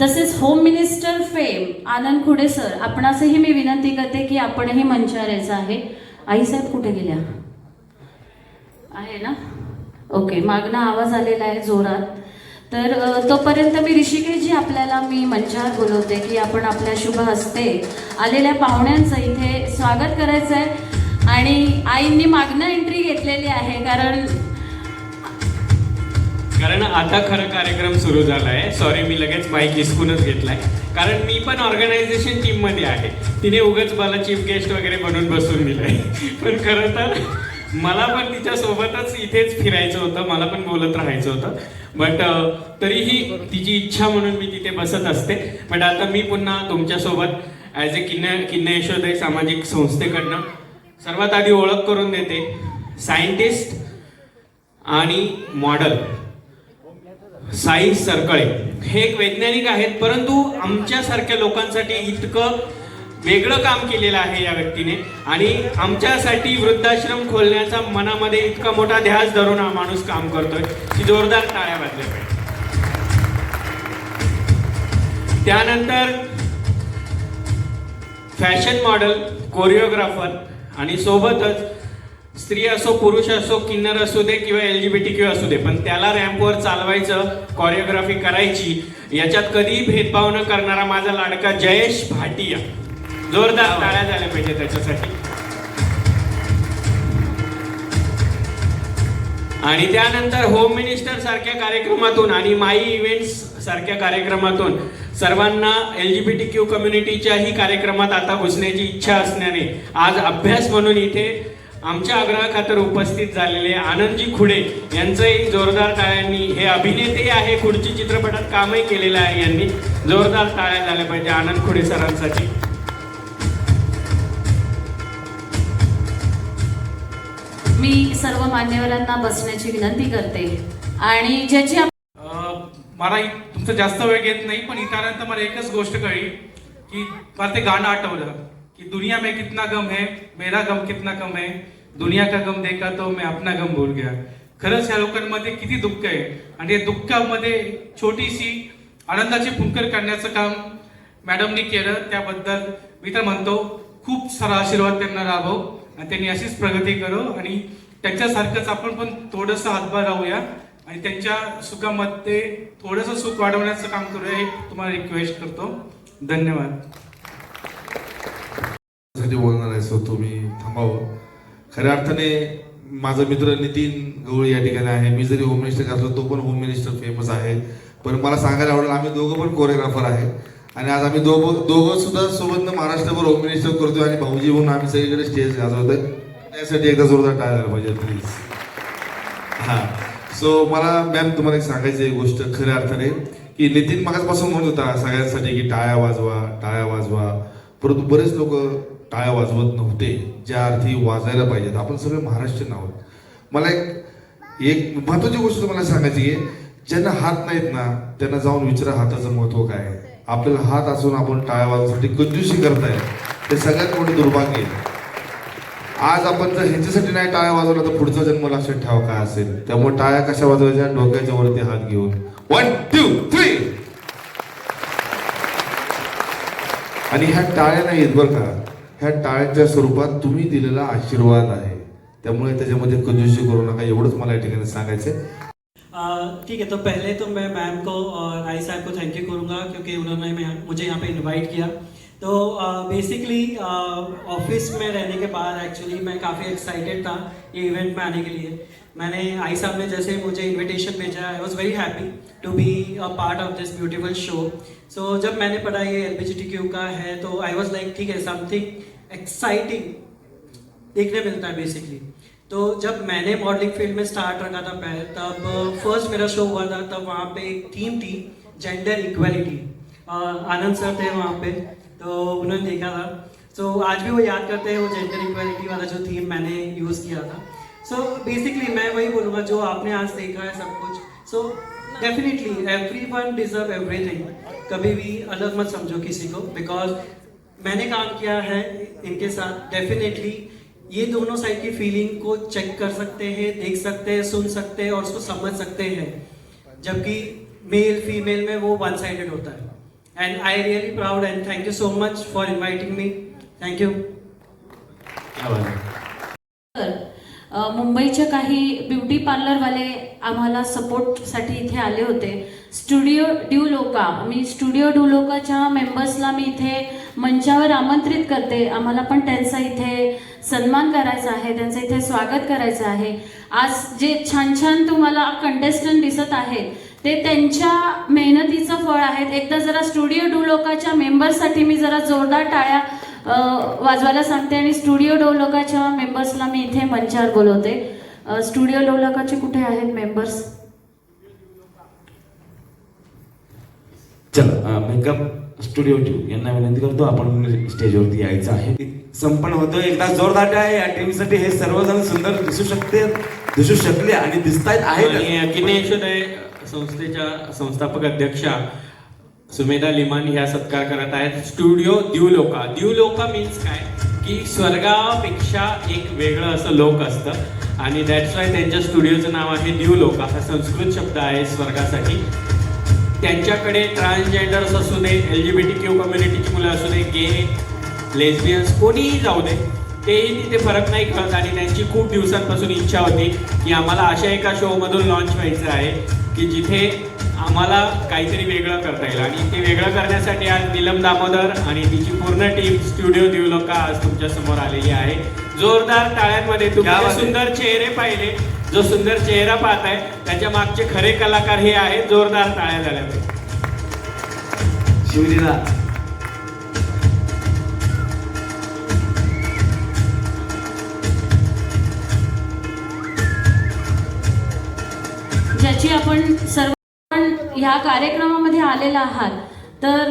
तसेच home minister fame Anand Khude sir आपणासही मी विनंती करते की आपणही मंचावर यायचं आहे. आईसाहेब कुठे गेल्या? आहे ना? ओके मागणं आवाज आलेला आहे जोरात. तर तोपर्यंत मी ऋषिकेशजी आपल्याला मी मंचावर बोलवते की आपण आपल्या शुभ हस्ते आलेल्या पाहुण्यांचं इथे स्वागत करायचं आहे आणि आईंनी मागणं एंट्री घेतलेली आहे कारण कारण आता खरं कार्यक्रम सुरू झाला आहे सॉरी मी लगेच बाईक हिसकूनच घेतलाय. कारण मी पण ऑर्गनायझेशन टीममध्ये आहे. तिने उगाच मला चीफ गेस्ट वगैरे बनवून बसून दिलंय. पण खरं तर मला पण तिच्यासोबतच इथेच फिरायचं होतं मला पण बोलत राहायचं होतं. बट तरीही तिची इच्छा म्हणून मी तिथे बसत असते. बट आता मी पुन्हा तुमच्यासोबत ॲज ए किन्न किन्न यशोदय सामाजिक संस्थेकडनं सर्वात आधी ओळख करून देते. सायंटिस्ट आणि मॉडल साई सरकळे. हे एक वैज्ञानिक आहेत परंतु आमच्यासारख्या लोकांसाठी इतकं वेगळं काम केलेलं आहे या व्यक्तीने. आणि आमच्यासाठी वृद्धाश्रम खोलण्याचा मनामध्ये इतका मोठा ध्यास धरून हा माणूस काम करतोय. की जोरदार टाळ्या वाजल्या पाहिजे. त्यानंतर फॅशन मॉडेल कोरिओग्राफर आणि सोबतच स्त्री असो पुरुष असो किन्नर असू दे किंवा L G B T Q असू दे पण त्याला रॅम्पवर चालवायचं कोरिओग्राफी करायची याच्यात कधीही भेदभाव न करणारा माझा लाडका जयेश भाटिया. जोरदार टाळ्या झाल्या पाहिजे त्याच्यासाठी. आणि त्यानंतर होम मिनिस्टर सारख्या कार्यक्रमातून आणि माई इव्हेंट्स सारख्या कार्यक्रमातून सर्वांना L G B T Q कम्युनिटीच्याही कार्यक्रमात आता घुसण्याची इच्छा असण्याने आज अभ्यास म्हणून इथे आमच्या आग्रहाखातर उपस्थित झालेले आनंदजी खुडे यांचंही जोरदार टाळ्यांनी हे अभिनेते आहे खुडची चित्रपटात कामही केलेलं आहे यांनी. जोरदार टाळ्या झाल्या पाहिजे आनंद खुडे सरांसाठी. मी सर्व मान्यवरांना बसण्याची विनंती करते. आणि ज्याची मला इ- तुमचं जास्त वेळ घेत नाही पण इतरांत मला एकच गोष्ट कळली की मला ते गाणं आठवलं की दुनिया में कितना गम है मेरा गम कितना कम है दुनिया का गम देखा तो मैं अपना गम भूल गया। खरंच या लोकांमध्ये किती दुःख आहे आणि या दुःखामध्ये छोटीशी आनंदाची फुंकर करण्याचं काम मॅडमनी केलं त्याबद्दल मी तर म्हणतो खूप सारा आशीर्वाद त्यांना लाभो आणि त्यांनी अशीच प्रगती करो आणि त्यांच्यासारखंच आपण पण थोडंसं हातभार राहूया आणि त्यांच्या सुखामध्ये थोडंसं सुख वाढवण्याचं काम करूया हे तुम्हाला रिक्वेस्ट करतो. धन्यवाद. बोलणार आहे सो तुम्ही थांबावं. खऱ्या अर्थाने माझा मित्र नितीन गवळी या ठिकाणी आहे. मी जरी होम मिनिस्टर असलो तो पण होम मिनिस्टर फेमस आहे. पण मला सांगायला आवडेल आम्ही दोघं पण कोरिओग्राफर आहे. आणि आज आम्ही दोघं दोघं सुद्धा सोबत महाराष्ट्रभर होम मिनिस्टर करतोय आणि भाऊजी म्हणून आम्ही सगळीकडे स्टेज गाजवतोय. त्यासाठी एकदा जोरदार टाळायला पाहिजे प्लीज हा. सो मला मॅम तुम्हाला एक सांगायची एक गोष्ट खऱ्या अर्थाने की नितीन मागासपासून म्हणत होता सगळ्यांसाठी की टाळ्या वाजवा टाळ्या वाजवा. परंतु बरेच लोक टाळ्या वाजवत नव्हते ज्या अर्थी वाजायला पाहिजेत. आपण सगळे महाराष्ट्रीयन आहोत. मला एक एक महत्वाची गोष्ट तुम्हाला सांगायची आहे ज्यांना हात नाहीत ना त्यांना जाऊन विचारा हाताचं महत्त्व काय आहे. आपल्याला हात असून आपण टाळ्या वाजवण्यासाठी कंजूसी करताय. ते सगळ्यात मोठे दुर्भाग्य आहे. आज आपण जर ह्याच्यासाठी नाही टाळ्या वाजवला तर पुढचा जन्म लक्षात ठेवा काय असेल? त्यामुळे टाळ्या कशा वाजवायच्या? डोक्याच्या वरती हात घेऊन. वन टू थ्री आणि ह्या टाळ्या नाही आहेत बरं का. ह्या टाळ्यांच्या स्वरूपात तुम्ही दिलेला आशीर्वाद आहे. त्यामुळे त्याच्यामध्ये कंजूसी करू नका. एवढंच मला या ठिकाणी सांगायचंय. ठीक है तो पहले तो मैं मैम को और आई साहब को थैंक यू करूँगा क्योंकि उन्होंने मुझे यहाँ पे इनवाइट किया। तो बेसिकली ऑफ़िस में रहने के बाद एक्चुअली मैं काफ़ी एक्साइटेड था ये इवेंट में आने के लिए। मैंने, आई साहब ने जैसे मुझे इनविटेशन भेजा I was very happy to be a part of this beautiful show so जब मैंने पढ़ा ये एल क्यू का है तो आई वॉज़ लाइक ठीक है समथिंग एक्साइटिंग देखने मिलता है बेसिकली तो जब मैंने मॉडलिंग फ़ील्ड में स्टार्ट रखा था पहले तब फ़र्स्ट मेरा शो हुआ था तब वहाँ पे एक थीम थी जेंडर इक्वालिटी आनंद सर थे वहाँ पे तो उन्होंने देखा था। सो आज भी वो याद करते हैं वो जेंडर इक्वालिटी वाला जो थीम मैंने यूज़ किया था। सो so, बेसिकली मैं वही बोलूँगा जो आपने आज देखा है सब कुछ। So definitely everyone deserve everything कभी भी अलग मत समझो किसी को बिकॉज़ मैंने काम किया है इनके साथ डेफिनेटली ये दोनों साइड की फीलिंग को चेक कर सकते हैं, देख सकते हैं, सुन सकते हैं और उसको समझ सकते हैं। जबकि मेल फीमेल में वो वन साइडेड होता है। And I really proud and thank you so much for inviting me thank you तर मुंबईच्या काही ब्युटी पार्लरवाले आम्हाला सपोर्टसाठी इथे आले होते. स्टुडिओ ड्यू लोका मी स्टुडिओ ड्युलोकाच्या मेंबर्सला मी इथे मंचावर आमंत्रित करते. आम्हाला पण त्यांचा इथे सन्मान करायचा आहे त्यांचं इथे स्वागत करायचं आहे. आज जे छान छान तुम्हाला कंटेस्टंट दिसत आहेत ते त्यांच्या मेहनतीचं फळ आहेत. एकदा जरा स्टुडिओ डुलोकाच्या मेंबर्ससाठी मी जरा जोरदार टाळ्या वाजवायला सांगते आणि स्टुडिओ डोलोकाच्या मेंबर्सला मी इथे मंचावर बोलवते. स्टुडिओ डोलोकाचे कुठे आहेत मेंबर्स? चला मेकअप स्टुडिओ टू यांना विनंती करतो आपण स्टेजवरती यायचं आहे. संपन्न होतं. एकदा जोरदार आहे या टीमसाठी हे सर्वजण सुंदर दिसू शकते दिसू शकले आणि दिसतायत आहेत. आणि किनेशोदय संस्थेच्या संस्थापक अध्यक्षा सुमेधा लिमान ह्या सत्कार करत आहेत. स्टुडिओ दिवलोका. दिवलोका मीन्स काय? की स्वर्गापेक्षा एक वेगळं असं लोक असतं. आणि दॅट्स वाय त्यांच्या स्टुडिओचं नाव आहे दिवलोका. हा संस्कृत शब्द आहे स्वर्गासाठी. त्यांच्याकडे ट्रान्सजेंडर्स असू दे L G B T Q कम्युनिटीची मुलं असू दे गे लेस्बियन्स कोणीही जाऊ दे तेही तिथे फरक नाही कळत. आणि त्यांची खूप दिवसांपासून इच्छा होती की आम्हाला अशा एका शोमधून लॉन्च व्हायचं आहे की जिथे आम्हाला काहीतरी वेगळं करता येईल. आणि ते वेगळं करण्यासाठी आज नीलम दामोदर आणि तिची पूर्ण टीम स्टुडिओ दिवलोका आज तुमच्यासमोर आलेली आहे. जोरदार टाळ्यांमध्ये तुम्ही. सुंदर चेहरे पाहिले जो सुंदर चेहरा पाहताय त्याच्या मागचे खरे कलाकार हे आहेत जोरदार टाळ्या झाल्या शिवलीला. ज्याची आपण सर्व या कार्यक्रमामध्ये आलेला आहात तर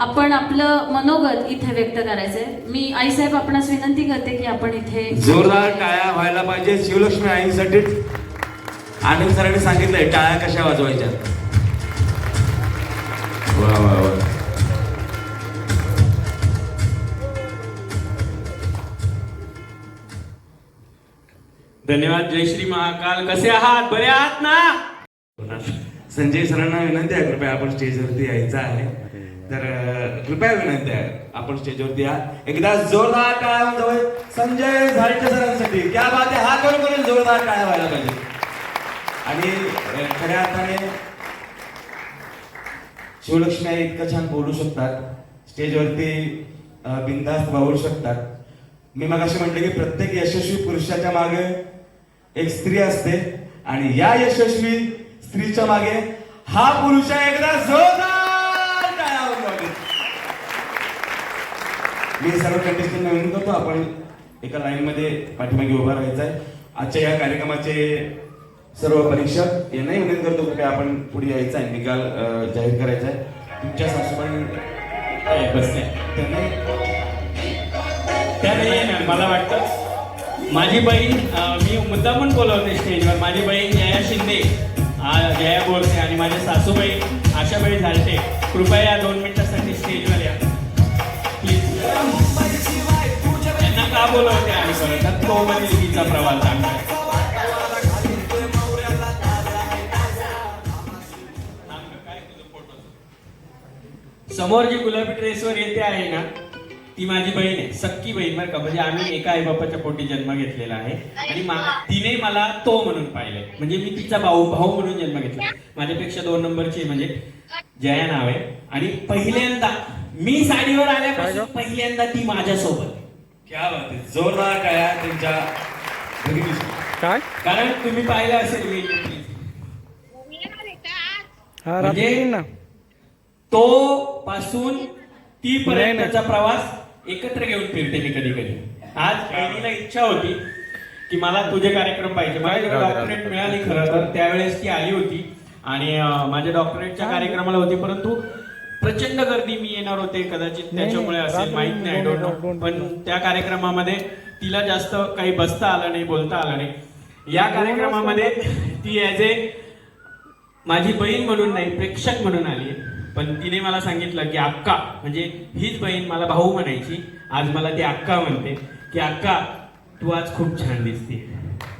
आपण आपलं मनोगत इथे व्यक्त करायचंय. मी आईसाहेब आपणास विनंती करते की आपण इथे जोरदार टाळ्या व्हायला पाहिजे. शिवलक्ष्मी आईसाठी आनंद सरांनी सांगितलंय टाळ्या कशा वाजवायच्या? वा वा वा. धन्यवाद जय श्री महाकाल. कसे आहात? बरे आहात ना? संजय सरांना विनंती आहे कृपया आपण स्टेजवरती यायचं आहे. तर कृपया विनंती आहे आपण स्टेजवरती या. एकदा जोरदार टाळ्या वाजवाय संजय झाडे सरांसाठी. क्या बात हा करून करून जोरदार टाळ्या व्हायला पाहिजे. आणि खऱ्या अर्थाने शिवलक्ष्मी इतकं छान बोलू शकतात. स्टेजवरती अं, बिनधास्त वावरू शकतात. मी मग असे म्हटले की प्रत्येक यशस्वी पुरुषाच्या मागे एक स्त्री असते आणि या यशस्वी स्त्रीच्या मागे हा पुरुष आहे. एकदा जोरदार टाळ्या मी सर्व कंटेस्टंट नवीन करतो. आपण एका लाईन मध्ये पाठीमागे उभा राहायचा आहे आजच्या या कार्यक्रमाचे सर्व परीक्षक यांनाही विनंती करतो की आपण पुढे यायचा आहे. निकाल जाहीर करायचा आहे. तुमच्या सासूबाई काय बसल्या त्या नाही आहे मला वाटतं माझी बहीण मी मी पण बोलवते स्टेजवर. माझी बहीण जया शिंदे. हा जया बोरसे आणि माझे सासूबाई आशाबाई झालते कृपया या दोन मिनिटासाठी स्टेजवर या. प्लीज त्यांना का बोलवते आणि परत? तो म्हणजे तिचा प्रवास चांगला समोर जी गुलाबी ड्रेसवर येते आहे ना ती माझी बहीण आहे सक्की बहीण बरं का. म्हणजे आम्ही एका आईबापाच्या पोटी जन्म घेतलेला आहे. आणि मा- तिने मला तो म्हणून पाहिलंय. म्हणजे मी तिचा भाऊ भाऊ म्हणून जन्म घेतला माझ्यापेक्षा दोन नंबरची आहे म्हणजे जया नाव आहे. आणि पहिल्यांदा मी साडीवर आल्यापासून पहिल्यांदा ती माझ्यासोबत. क्या बात आहे. जोरदार टाळ्या त्यांच्या भगिनीसाठी. कारण तुम्ही पाहिलं असेल मी. म्हणजे तो पासून ती पर्यंतचा प्रवास एकत्र घेऊन फिरते मी कधी कधी आज बहिणीला इच्छा होती की मला तुझे कार्यक्रम पाहिजे. मला डॉक्टरेट मिळाली खरं तर त्यावेळेस ती आली होती. आणि माझ्या डॉक्टरेटच्या कार्यक्रमाला होती परंतु प्रचंड गर्दी मी येणार होते कदाचित त्याच्यामुळे असेल माहीत नाही don't know. पण त्या कार्यक्रमामध्ये तिला जास्त काही बसता आलं नाही बोलता आलं नाही. या कार्यक्रमामध्ये ती ऍज ए माझी बहीण म्हणून नाही प्रेक्षक म्हणून आली पण तिने मला सांगितलं की अक्का म्हणजे हीच बहीण मला भाऊ म्हणायची. आज मला ती अक्का म्हणते की अक्का तू आज खूप छान दिसते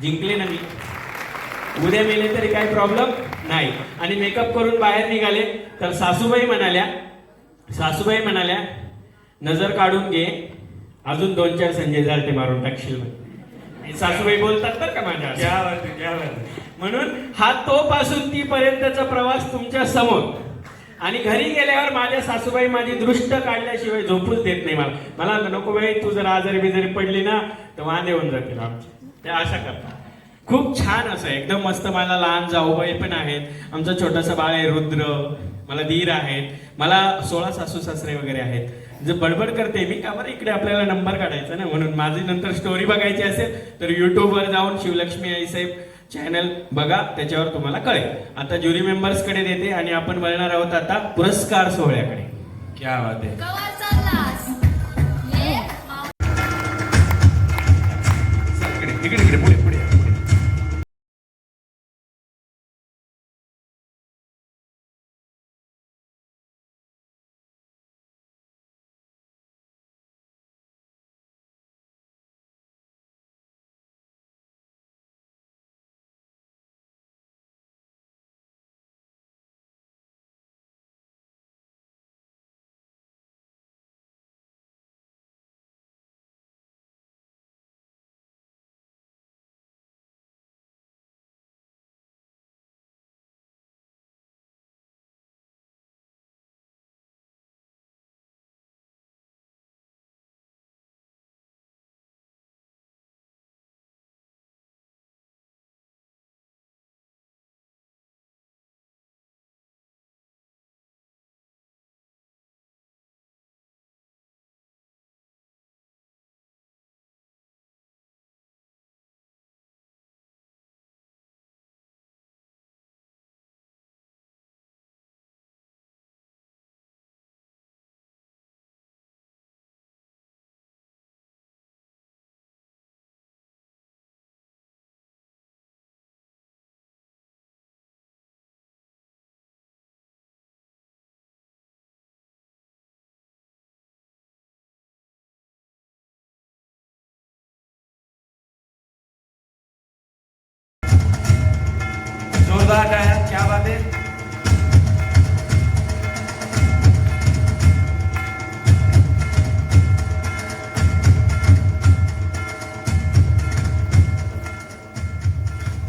जिंकले ना मी. उद्या मेले तरी काही प्रॉब्लेम नाही. आणि मेकअप करून बाहेर निघाले. तर सासूबाई म्हणाल्या सासूबाई म्हणाल्या नजर काढून घे. अजून दोन चार संजय जारते मारून टाकशील सासूबाई बोलतात तर का माझ्या. म्हणून हा तो पासून ती पर्यंतचा प्रवास तुमच्यासमोर. आणि घरी गेल्यावर माझ्या सासूबाई माझी दृष्ट काढल्याशिवाय झोपूच देत नाही मला. मला नको बाई तू जर आजारी बिजारी पडली ना तर वांदे होऊन जातील आमचे. ते आशा करतात. खूप छान असं एकदम मस्त मला लहान जाऊबाई पण आहेत. आमचं छोटंसं बाळ आहे रुद्र. मला धीर आहेत. मला सोळा सासू सासरे वगैरे आहेत. जर बडबड करते मी का बरं इकडे आपल्याला नंबर काढायचा ना? म्हणून माझी नंतर स्टोरी बघायची असेल तर युट्यूबवर जाऊन शिवलक्ष्मी आईसाहेब चॅनल बघा त्याच्यावर तुम्हाला कळेल. आता ज्युरी मेंबर्सकडे देते आणि आपण वळणार आहोत आता पुरस्कार सोहळ्याकडे. क्या बात आहे. इकडे इकडे पुढे. जोरदार टाळ्या क्या बात आहे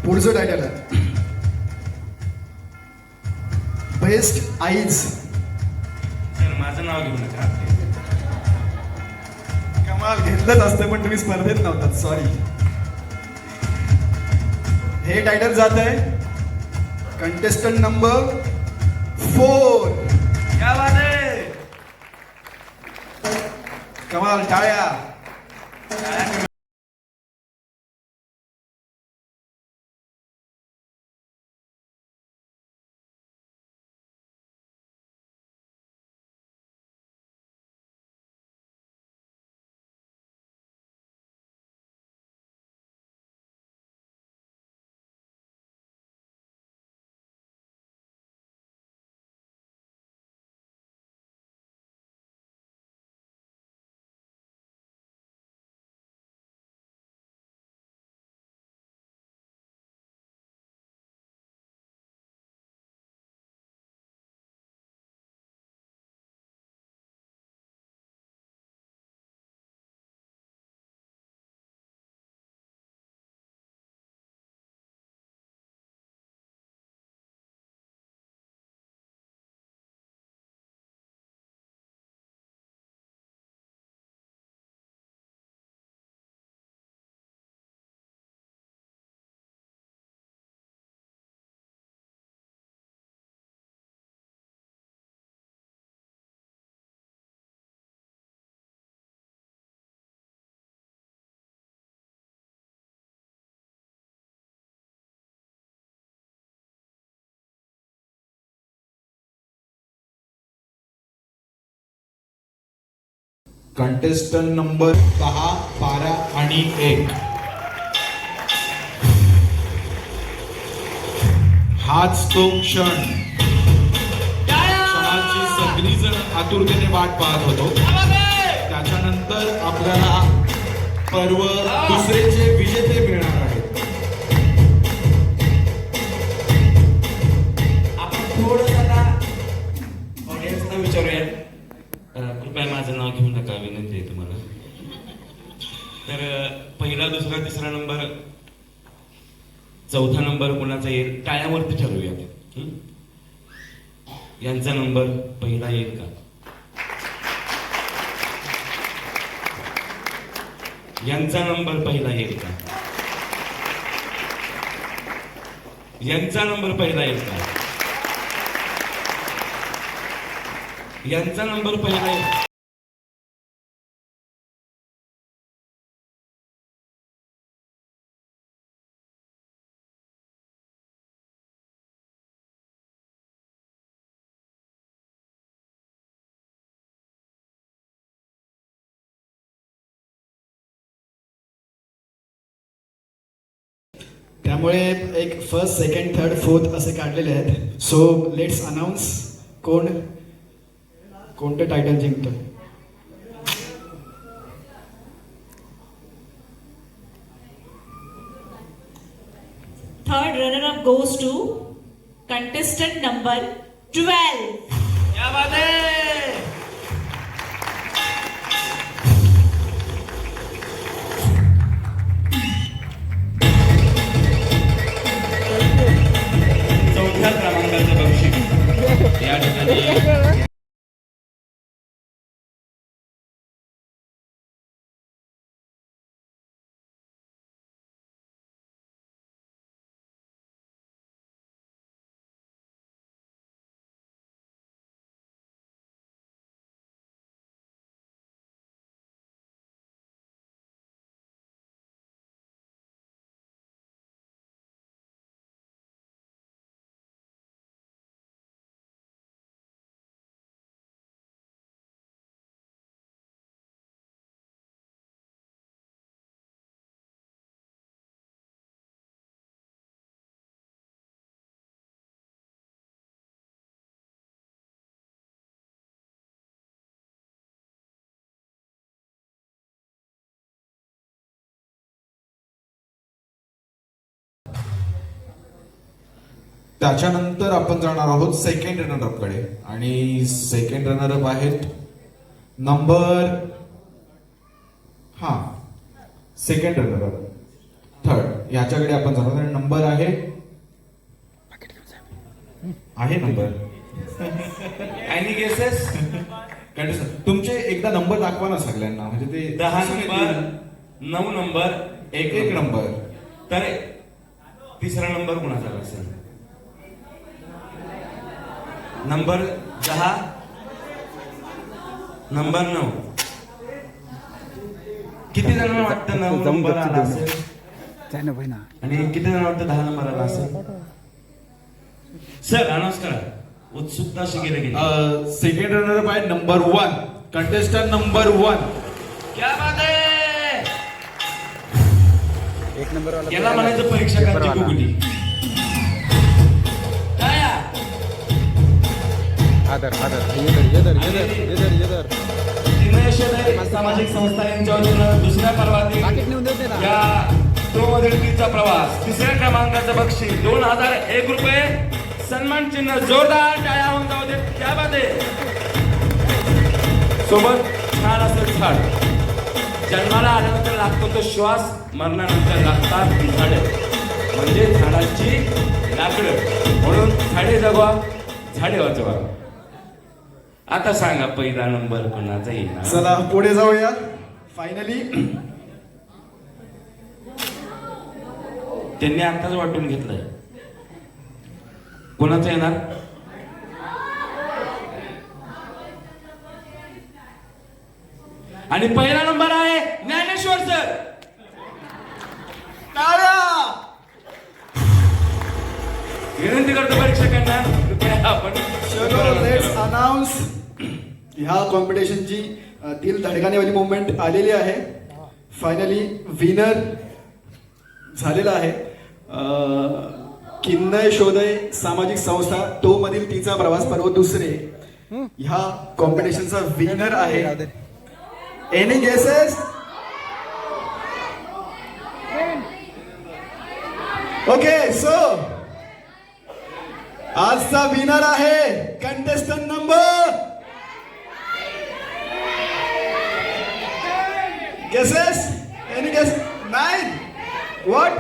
पुढचं टायटल आहे बेस्ट आईज सर माझं नाव घेऊ नका कमाल घेतलंच असतं पण तुम्ही स्पर्धेत नव्हतात सॉरी हे टायटल जात आहे कंटेस्टंट नंबर फोर क्या बात आहे कमाल टाळ्या कंटेस्टंट नंबर दहा बारा आणि एक. हाच तो क्षण. क्षणाची सगळीजण आतुरतेने वाट पाहत होतो. त्याच्यानंतर आपल्याला पर्व दुसरेचे विजेते कृपया माझं नाव घेऊ नका विनंती आहे तुम्हाला. तर पहिला दुसरा तिसरा नंबर चौथा नंबर कोणाचा येईल टाळ्यावरती ठरवूयात. यांचा नंबर पहिला येईल का? यांचा नंबर पहिला येईल का? यांचा नंबर पहिला येईल का? यांचा नंबर पहिला येईल. त्यामुळे एक फर्स्ट सेकंड थर्ड फोर्थ असे काढलेले आहेत. सो लेट्स अनाऊन्स कोण कोणतं टायटल जिंकतं? Third runner up goes to contestant number 12. बक्षीस या त्याच्यानंतर आपण जाणार आहोत सेकंड रनरअपकडे. आणि सेकंड रनरअप आहेत नंबर हा सेकंड रनरअप थर्ड याच्याकडे आपण जाणार आणि नंबर आहे? आहे नंबर एनी गेसेस तुमचे एकदा नंबर दाखवा ना सगळ्यांना. म्हणजे ते दहा नंबर नऊ नंबर एक एक नंबर तर तिसरा नंबर कुणाचा असेल? नंबर दहा. नंबर नऊ. किती जणांना वाटतं नऊ नंबर आला असेल? आणि किती जणांना वाटतं दहा नंबर आला असेल? सर अनाऊन्स करा उत्सुकता अशी गेली. गेली सेकंड रनरअप आहे number one contestant number one क्या बात है याला म्हणायचं परीक्षकांची गुगली दिनेश दे सामाजिक संस्था यांच्या वतीनं दुसऱ्या पर्वातील या मधील प्रवास. तिसऱ्या क्रमांकाचं बक्षीस. दोन हजार एक रुपये. सन्मान चिन्ह जोरदार टाळ्या होऊन जाऊ दे. आहे. सोबत छान असं झाड. जन्माला आल्यानंतर लागतो तो श्वास मरणानंतर लागतात झाडे. म्हणजे झाडांची लाकडं. म्हणून झाडे जगवा झाडे वाचवा. आता सांगा पहिला नंबर कोणाचा येईल चला पुढे जाऊया. फायनली त्यांनी आताच वाटून घेतलंय. कोणाचा येणार? आणि पहिला नंबर आहे ज्ञानेश्वर सर विनंती करतो परीक्षकांना. अनाऊन्स ह्या कॉम्पिटिशनची दिल धडकानेवाली मुवमेंट आलेली आहे. फायनली विनर झालेला आहे. किन्नय शोधय सामाजिक संस्था तो मधील तिचा प्रवास पर्व दुसरे. ह्या कॉम्पिटिशनचा विनर आहे. एनी गेसेस ओके सो आजचा विनर आहे contestant number guesses any guess nine what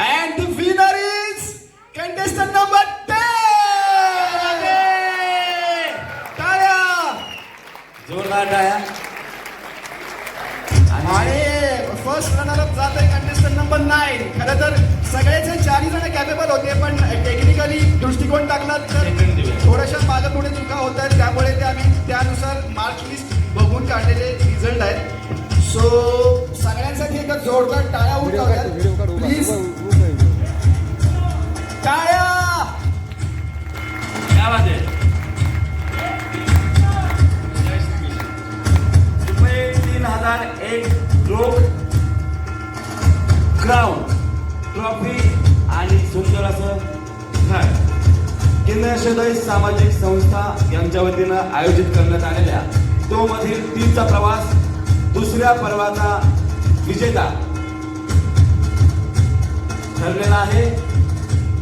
and the winner is contestant number ten टाळ्या जोरदार टाळ्या आणि फर्स्ट रनर अप जात कंटेस्टंट नंबर नाईन खरं तर सगळेचे चारही जण कॅपेबल होते पण टेक्निकली दृष्टिकोन टाकला तर. थोड्याशा मागे पुढे चुका होत आहेत. त्यामुळे ते आम्ही त्यानुसार मार्क लिस्ट बघून काढलेले रिझल्ट आहेत. सो सगळ्यांसाठी एकदा जोरदार टाळ्या उठवल्या. प्लीज टाळ्या! तीन हजार एक रोख क्राऊन ट्रॉफी आणि सुंदर असं घर. केंद्र सामाजिक संस्था यांच्या वतीनं आयोजित करण्यात आलेल्या तो मधील तीनचा प्रवास दुसऱ्या पर्वाचा विजेता ठरलेला आहे.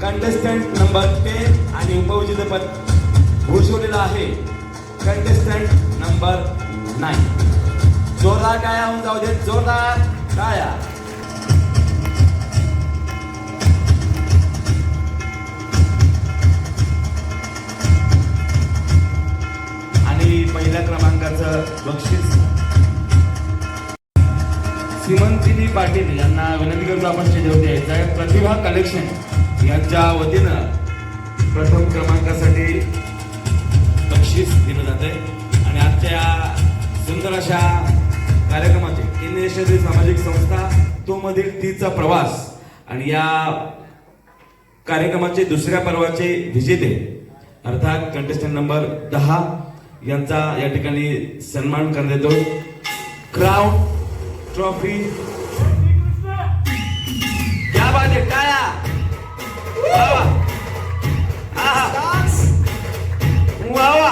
कंटेस्टंट नंबर टेन आणि उपविजेतेपद घोषवलेलं आहे. कंटेस्टंट नंबर नाईन जोरदार काया होऊन जाऊ देत. जोरदार काया पहिल्या क्रमांकाचं बक्षीस. सीमंतिनी पाटील यांना विनंती करतो आपण स्टेजवरती यायचं आहे. प्रतिभा कलेक्शन यांच्या वतीनं प्रथम क्रमांकासाठी बक्षीस दिलं जात आहे आणि आजच्या या सुंदर अशा कार्यक्रमाचे केंद्रीय क्षेत्रीय सामाजिक संस्था तो मधील तीचा प्रवास आणि या कार्यक्रमाचे दुसऱ्या पर्वाचे विजेते अर्थात कंटेस्टंट नंबर दहा यांचा या ठिकाणी सन्मान करण्यात येतो. क्राऊन ट्रॉफी क्या बात है टाळ्या वा वा.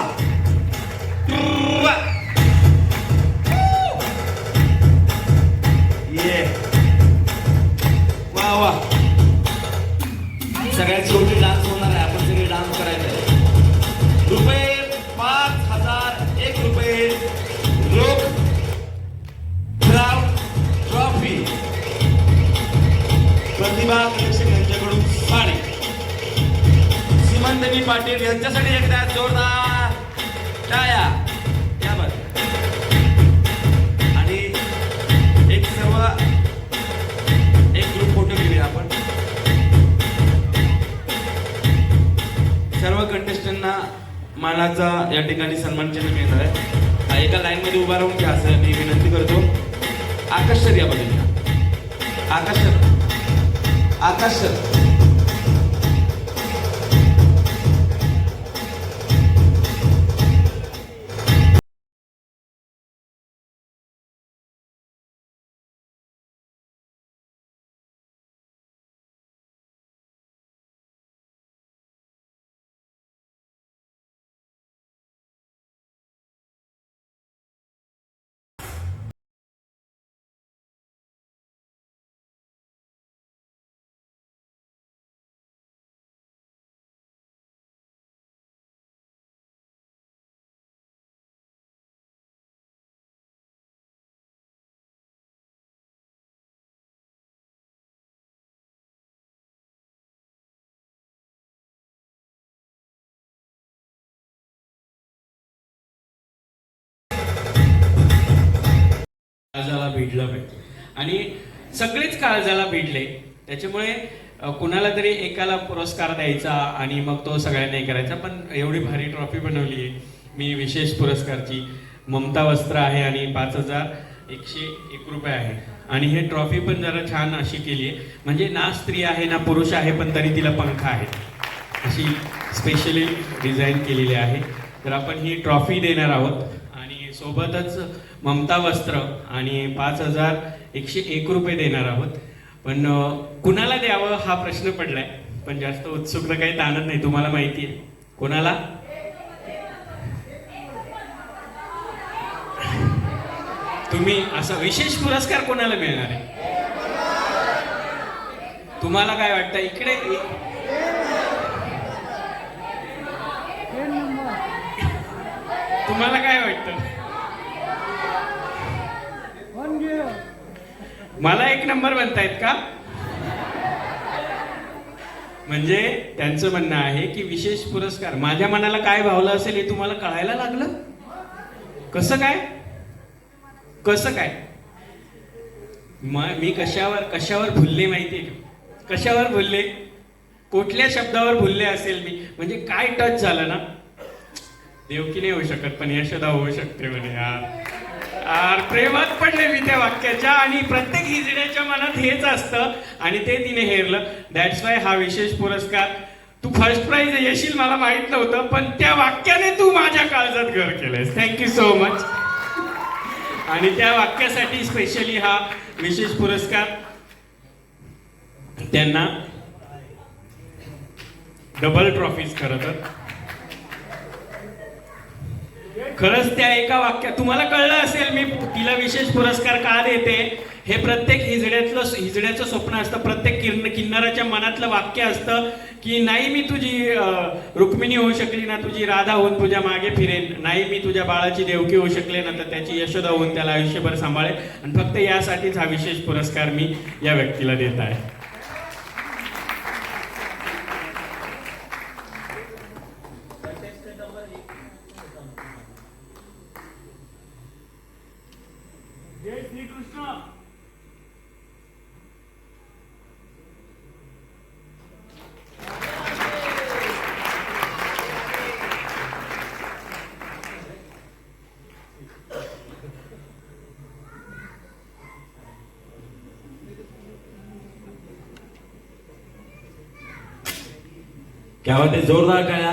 वा. ये. वा वा सगळ्यात शेवटी प्रतिभा कलेक्शन यांच्याकडून साडी. सीमंतनी पाटील यांच्यासाठी एकदा जोरदार टाया आणि एक सर्व एक ग्रुप फोटो घेऊया आपण. सर्व कंटेस्टंटना मानाचा या ठिकाणी सन्मान चिन्ह मिळणार आहे. एका लाईन मध्ये उभा राहून घ्या असं मी विनंती करतो. आकाश सर या बाजूला आकाश आकर्षक काळजाला भिडलं पाहिजे आणि सगळेच काळजाला भिडले. त्याच्यामुळे कुणाला तरी एकाला पुरस्कार द्यायचा आणि मग तो सगळ्यांना हे करायचा. पण एवढी भारी ट्रॉफी बनवली आहे. मी विशेष पुरस्कारची. ममता वस्त्र आहे आणि पाच हजार एकशे एक रुपये आहे. आणि हे ट्रॉफी पण जरा छान अशी केली आहे. म्हणजे ना स्त्री आहे ना पुरुष आहे पण तरी तिला पंख आहे अशी स्पेशली डिझाईन केलेली आहे. तर आपण ही ट्रॉफी देणार आहोत. आणि सोबतच ममता वस्त्र आणि पाच हजार एकशे एक रुपये देणार आहोत. पण कुणाला द्यावं हा प्रश्न पडलाय? पण जास्त उत्सुकता काही ताणत नाही तुम्हाला माहिती आहे. कोणाला? तुम्ही असा विशेष पुरस्कार कोणाला मिळणार आहे? तुम्हाला काय वाटतं? इकडे तुम्हाला काय वाटतं? मला एक नंबर बनतायत का? म्हणजे त्यांचं म्हणणं आहे की विशेष पुरस्कार. माझ्या मनाला काय भावलं असेल हे तुम्हाला कळायला लागलं? कसं काय? कसं काय? मी कशावर कशावर भुलले माहितीये का? कशावर भुलले? कुठल्या शब्दावर भुलले असेल मी? म्हणजे काय टच झालं ना? देवकी नाही होऊ शकत पण यशोदा होऊ शकते म्हणे यार. प्रेमात पडले मी त्या वाक्याच्या आणि प्रत्येक हिजड्याच्या मनात हेच असतं आणि ते तिने हेरलं. दॅट्स वाय हा विशेष पुरस्कार तू फर्स्ट प्राइज येशील मला माहीत नव्हतं पण त्या वाक्याने तू माझ्या काळजात घर केलंयस. थँक्यू सो मच आणि त्या वाक्यासाठी स्पेशली हा विशेष पुरस्कार त्यांना डबल ट्रॉफीज खरं तर. खरंच त्या एका वाक्यात तुम्हाला कळलं असेल मी तिला विशेष पुरस्कार का देते? हे प्रत्येक हिजड्यातलं हिजड्याचं स्वप्न असतं प्रत्येक किरण किन्नराच्या मनातलं वाक्य असतं की नाही मी तुझी रुक्मिणी होऊ शकली ना तुझी राधा होऊन तुझ्या मागे फिरेन. नाही मी तुझ्या बाळाची देवकी होऊ शकले ना तर त्याची यशोदा होऊन त्याला आयुष्यभर सांभाळेल आणि फक्त यासाठीच हा विशेष पुरस्कार मी या व्यक्तीला देत आहे. क्या जोरदार टाळ्या